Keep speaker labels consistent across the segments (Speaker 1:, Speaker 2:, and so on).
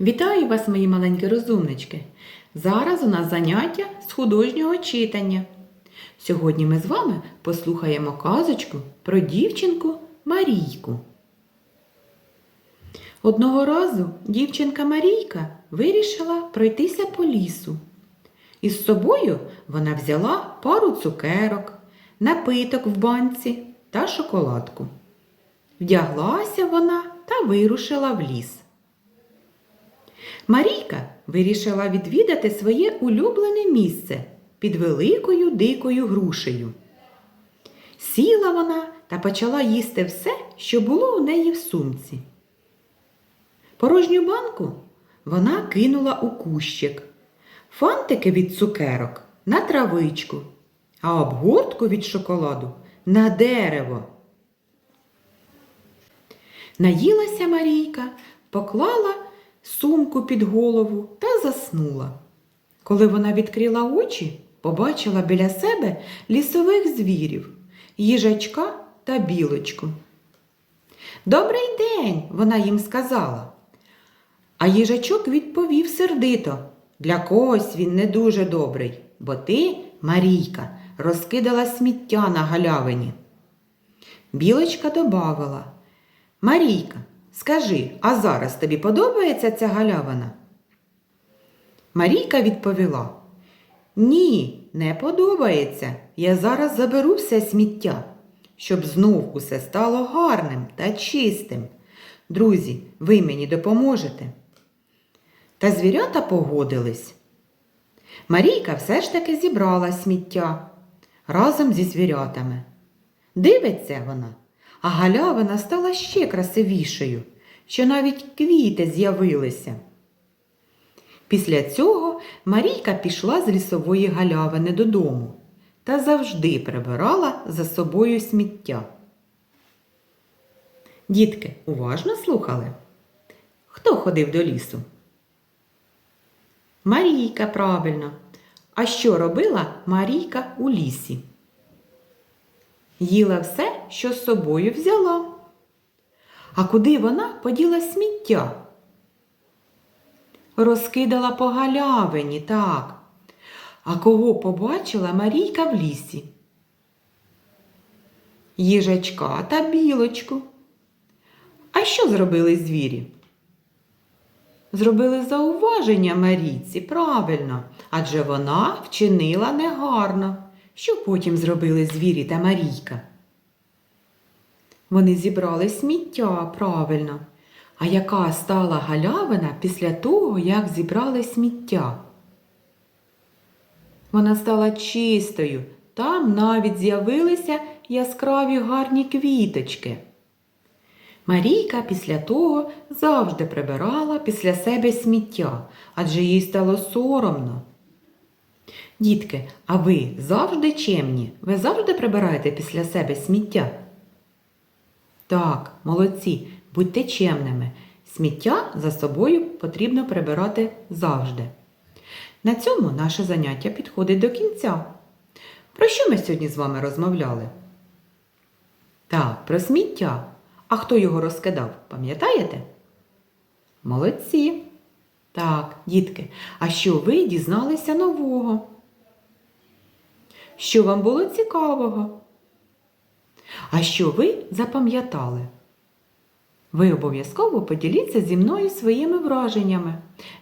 Speaker 1: Вітаю вас, мої маленькі розумнички! Зараз у нас заняття з художнього читання. Сьогодні ми з вами послухаємо казочку про дівчинку Марійку. Одного разу дівчинка Марійка вирішила пройтися по лісу. Із собою вона взяла пару цукерок, напиток в банці та шоколадку. Вдяглася вона та вирушила в ліс. Марійка вирішила відвідати своє улюблене місце під великою дикою грушею. Сіла вона та почала їсти все, що було у неї в сумці. Порожню банку вона кинула у кущик, фантики від цукерок на травичку, а обгортку від шоколаду на дерево. Наїлася Марійка, поклала сумку під голову та заснула. Коли вона відкрила очі, побачила біля себе лісових звірів, їжачка та білочку. Добрий день, вона їм сказала. А їжачок відповів сердито. Для когось він не дуже добрий, бо ти, Марійка, розкидала сміття на галявині. Білочка добавила. Марійка, скажи, а зараз тобі подобається ця галявина? Марійка відповіла. Ні, не подобається. Я зараз заберу все сміття, щоб знов усе стало гарним та чистим. Друзі, ви мені допоможете. Та звірята погодились. Марійка все ж таки зібрала сміття разом зі звірятами. Дивиться вона, а галявина стала ще красивішою, що навіть квіти з'явилися. Після цього Марійка пішла з лісової галявини додому та завжди прибирала за собою сміття. Дітки, уважно слухали? Хто ходив до лісу? Марійка, правильно. А що робила Марійка у лісі? Їла все, що з собою взяла. А куди вона поділа сміття? Розкидала по галявині, так. А кого побачила Марійка в лісі? Їжачка та білочку. А що зробили звірі? Зробили зауваження Марійці, правильно, адже вона вчинила негарно. Що потім зробили звірі та Марійка? Вони зібрали сміття, правильно. А яка стала галявина після того, як зібрали сміття? Вона стала чистою, там навіть з'явилися яскраві гарні квіточки. Марійка після того завжди прибирала після себе сміття, адже їй стало соромно. Дітки, а ви завжди чемні? Ви завжди прибираєте після себе сміття? Так, молодці, будьте чемними. Сміття за собою потрібно прибирати завжди. На цьому наше заняття підходить до кінця. Про що ми сьогодні з вами розмовляли? Так, про сміття. А хто його розкидав, пам'ятаєте? Молодці. Так, дітки, а що ви дізналися нового? Що вам було цікавого? А що ви запам'ятали? Ви обов'язково поділіться зі мною своїми враженнями.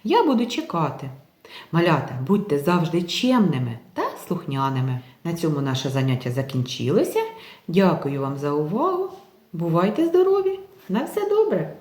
Speaker 1: Я буду чекати. Малята, будьте завжди чемними та слухняними. На цьому наше заняття закінчилося. Дякую вам за увагу. Бувайте здорові! На все добре!